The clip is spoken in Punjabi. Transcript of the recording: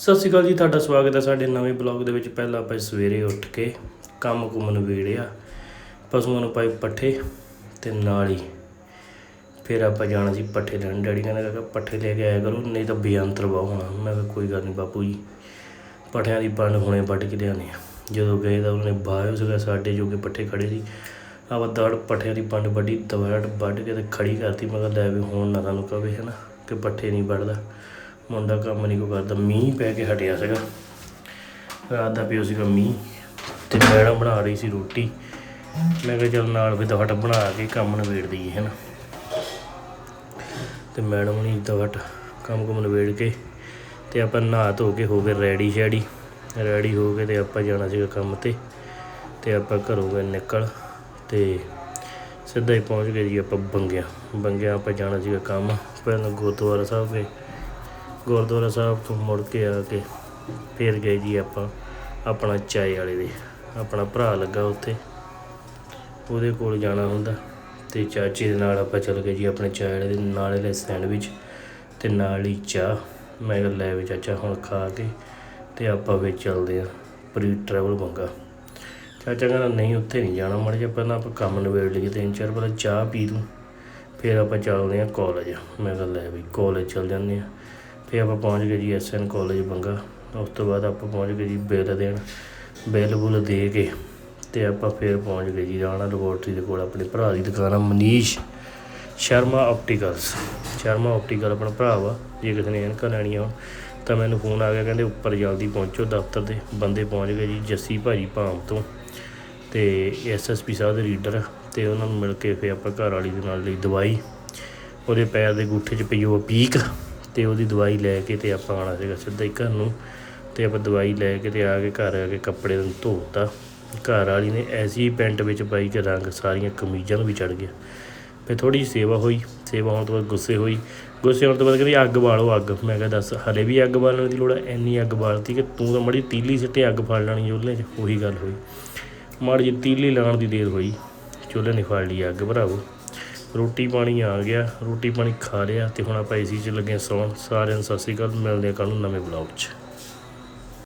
ਸਤਿ ਸ਼੍ਰੀ ਅਕਾਲ ਜੀ, ਤੁਹਾਡਾ ਸਵਾਗਤ ਹੈ ਸਾਡੇ ਨਵੇਂ ਬਲੌਗ ਦੇ ਵਿੱਚ। ਪਹਿਲਾਂ ਆਪਾਂ ਸਵੇਰੇ ਉੱਠ ਕੇ ਕੰਮ ਕੁਮ ਵੇੜਿਆ ਪਸ਼ੂਆਂ ਨੂੰ ਪਾਈ ਪੱਠੇ ਤੇ ਨਾਲ ਹੀ ਫਿਰ ਆਪਾਂ ਜਾਣਾ ਸੀ ਪੱਠੇ ਲੈਣ। ਡੈਡੀ ਕਹਿੰਦਾ ਕਿ ਪੱਠੇ ਲੈ ਕੇ ਆਇਆ ਕਰੋ, ਨਹੀਂ ਤਾਂ ਬੇਅੰਤਰ ਵਾ ਹੋਣਾ। ਮੈਂ ਕਿਹਾ ਕੋਈ ਗੱਲ ਨਹੀਂ ਬਾਪੂ ਜੀ, ਪੱਠਿਆਂ ਦੀ ਪੰਡ ਹੁਣੇ ਵੱਢ ਕੇ ਲਿਆਉਂਦੇ ਆ ਜਦੋਂ ਗਏ ਤਾਂ ਉਹਨੇ ਬਾਹਰ ਸੀਗਾ, ਸਾਡੇ ਜੋਗੇ ਪੱਠੇ ਖੜੇ ਸੀ। ਆਪਾਂ ਦੜ ਪੱਠਿਆਂ ਦੀ ਪੰਡ ਵੱਢੀ, ਦਵੜ ਵੱਢ ਕੇ ਤੇ ਖੜੀ ਕਰਤੀ। ਮੈਂ ਕਿਹਾ ਲੈ ਵੀ ਹੁਣ ਨਾ ਤੁਹਾਨੂੰ ਕਵੇ ਹੈ ਨਾ ਕਿ ਪੱਠੇ ਨਹੀਂ ਵੱਢਦਾ। ਮੁੰਡਾ ਕੰਮ ਨਹੀਂ ਕੋ ਕਰਦਾ। ਮੀਂਹ ਪੈ ਕੇ ਹਟਿਆ ਸੀਗਾ। ਰਾਤ ਦਾ ਪਿਓ ਸੀਗਾ ਮੀਂਹ ਤੇ ਮੈਡਮ ਬਣਾ ਰਹੀ ਸੀ ਰੋਟੀ। ਮੈਂ ਕਿਹਾ ਚੱਲ ਨਾਲ ਵੀ ਦਵਟ ਬਣਾ ਕੇ ਕੰਮ ਨਿਬੇੜ ਦਈਏ ਹਨਾ ਤੇ ਮੈਡਮ ਨੇ ਦਵਟ ਕੰਮ ਕੁਮ ਨਿਬੇੜ ਕੇ ਤੇ ਆਪਾਂ ਨਹਾ ਧੋ ਕੇ ਹੋ ਗਏ ਰੈਡੀ ਸ਼ੈਡੀ। ਰੈਡੀ ਹੋ ਕੇ ਤੇ ਆਪਾਂ ਜਾਣਾ ਸੀਗਾ ਕੰਮ ਤੇ ਤੇ ਆਪਾਂ ਘਰੋਂ ਗਏ ਨਿਕਲ ਤੇ ਸਿੱਧਾ ਹੀ ਪਹੁੰਚ ਗਏ ਜੀ ਆਪਾਂ ਬੰਗਿਆ। ਬੰਗਿਆ ਆਪਾਂ ਜਾਣਾ ਸੀਗਾ ਕੰਮ। ਪਹਿਲਾਂ ਗੁਰਦੁਆਰਾ ਸਾਹਿਬ ਗਏ। ਗੁਰਦੁਆਰਾ ਸਾਹਿਬ ਤੋਂ ਮੁੜ ਕੇ ਆ ਕੇ ਫਿਰ ਗਏ ਜੀ ਆਪਾਂ, ਆਪਣਾ ਚਾਏ ਵਾਲੇ ਦੇ, ਆਪਣਾ ਭਰਾ ਲੱਗਾ ਉੱਥੇ। ਉਹਦੇ ਕੋਲ ਜਾਣਾ ਹੁੰਦਾ ਤੇ ਚਾਚੇ ਦੇ ਨਾਲ ਆਪਾਂ ਚੱਲ ਗਏ ਜੀ ਆਪਣੇ ਚਾਏ ਵਾਲੇ ਦੇ ਨਾਲ ਇਹਦੇ ਸੈਂਡਵਿਚ ਤੇ ਨਾਲ ਹੀ ਚਾਹ। ਮੈਂ ਕਿਹਾ ਲੈ ਵੀ ਚਾਚਾ ਹੁਣ ਖਾ ਕੇ ਤੇ ਆਪਾਂ ਵੀ ਚੱਲਦੇ ਆ ਪ੍ਰੀ ਟਰੈਵਲ ਮੰਗਾ ਚਾਚਾ ਕਹਿੰਦਾ ਨਹੀਂ, ਉੱਥੇ ਨਹੀਂ ਜਾਣਾ ਮੜ ਜਾ ਪਹਿਲਾਂ ਆਪਾਂ ਕੰਮ ਨਿਬੇੜ ਲਈਏ ਤਿੰਨ ਚਾਰ ਪਹਿਲਾਂ ਚਾਹ ਪੀ ਲੂੰ ਫਿਰ ਆਪਾਂ ਚੱਲਦੇ ਆ ਕਾਲਜ ਮੈਂ ਕਿਹਾ ਲੈ ਵੀ ਕਾਲਜ ਚੱਲ ਜਾਂਦੇ ਆ ਫਿਰ ਆਪਾਂ ਪਹੁੰਚ ਗਏ ਜੀ ਐਸਐਨ ਕਾਲਜ ਬੰਗਾ। ਉਸ ਤੋਂ ਬਾਅਦ ਆਪਾਂ ਪਹੁੰਚ ਗਏ ਜੀ ਬਿੱਲ ਦੇਣ। ਬਿੱਲ ਬੁੱਲ ਦੇ ਕੇ ਤੇ ਆਪਾਂ ਫਿਰ ਪਹੁੰਚ ਗਏ ਜੀ ਰਾਣਾ ਲੈਬੋਰਟਰੀ ਦੇ ਕੋਲ ਆਪਣੇ ਭਰਾ ਦੀ ਦੁਕਾਨ ਆ, ਮਨੀਸ਼ ਸ਼ਰਮਾ ਆਪਟੀਕਲਸ ਸ਼ਰਮਾ ਆਪਟੀਕਲ ਆਪਣਾ ਭਰਾ ਵਾ, ਜੇ ਕਿਸੇ ਨੇ ਐਨਕਾਂ ਲੈਣੀਆਂ ਹੋਣ, ਤਾਂ ਮੈਨੂੰ ਫੋਨ ਆ ਗਿਆ, ਕਹਿੰਦੇ ਉੱਪਰ ਜਲਦੀ ਪਹੁੰਚੋ ਦਫ਼ਤਰ ਦੇ। ਬੰਦੇ ਪਹੁੰਚ ਗਏ ਜੀ ਜੱਸੀ ਭਾਜੀ ਭਾਮ ਤੋਂ ਤੇ ਐਸਐਸਪੀ ਸਾਹਿਬ ਦੇ ਰੀਡਰ ਤੇ ਉਹਨਾਂ ਨੂੰ ਮਿਲ ਕੇ ਫਿਰ ਆਪਾਂ ਘਰ ਵਾਲੀ ਦੇ ਨਾਲ ਲਈ ਦਵਾਈ। ਉਹਦੇ ਪੈਰ ਦੇ ਗੁੱਠੇ 'ਚ ਪਈ ਉਹ ਪੀਕ। ਤੇ ਉਹਦੀ ਦਵਾਈ ਲੈ ਕੇ ਤੇ ਆਪਾਂ ਆਉਣਾ ਸੀਗਾ ਸਿੱਧਾ ਹੀ ਘਰ ਨੂੰ ਤੇ ਆਪਾਂ ਦਵਾਈ ਲੈ ਕੇ ਤੇ ਆ ਕੇ ਘਰ ਆ ਕੇ ਕੱਪੜੇ ਨੂੰ ਧੋਤਾ। ਘਰ ਵਾਲੀ ਨੇ ਐਸੀ ਪੈਂਟ ਵਿੱਚ ਪਾਈ ਕਿ ਰੰਗ ਸਾਰੀਆਂ ਕਮੀਜ਼ਾਂ ਨੂੰ ਵੀ ਚੜ ਗਿਆ। ਫਿਰ ਥੋੜੀ ਜਿਹੀ ਸੇਵਾ ਹੋਈ, ਸੇਵਾ ਹੋਣ ਤੋਂ ਬਾਅਦ ਗੁੱਸੇ ਹੋਈ। ਗੁੱਸੇ ਹੋਣ ਤੋਂ ਬਾਅਦ ਕਹਿੰਦੀ, ਅੱਗ ਬਾਲੋ ਅੱਗ। ਮੈਂ ਕਿਹਾ, ਦੱਸ, ਹਲੇ ਵੀ ਅੱਗ ਬਾਲਣ ਦੀ ਲੋੜ ਹੈ ਇੰਨੀ ਅੱਗ ਬਾਲਤੀ ਕਿ ਤੂੰ ਤਾਂ ਮੜੀ ਤੀਲੀ ਸਿੱਟੇ ਅੱਗ ਫੜ ਲੈਣੀ ਚੁੱਲ੍ਹੇ 'ਚ। ਉਹੀ ਗੱਲ ਹੋਈ। ਮਾੜੀ ਜਿਹੀ ਤੀਲੀ ਲਾਉਣ ਦੀ ਦੇਰ ਹੋਈ। ਚੁੱਲ੍ਹੇ ਨੇ ਫੜ ਲਈ ਅੱਗ, ਭਰਾਵੋ। ਰੋਟੀ ਪਾਣੀ ਆ ਗਿਆ, ਰੋਟੀ ਪਾਣੀ ਖਾ ਲਿਆ ਤੇ ਹੁਣ ਆਪਾਂ ਏਸੀ 'ਚ ਲੱਗੇ ਹਾਂ ਸੌਣ। ਸਾਰਿਆਂ ਨੂੰ ਸਤਿ ਸ਼੍ਰੀ ਅਕਾਲ, ਮਿਲਦੇ ਹਾਂ ਕੱਲ੍ਹ ਨੂੰ ਨਵੇਂ ਬਲੌਗ 'ਚ।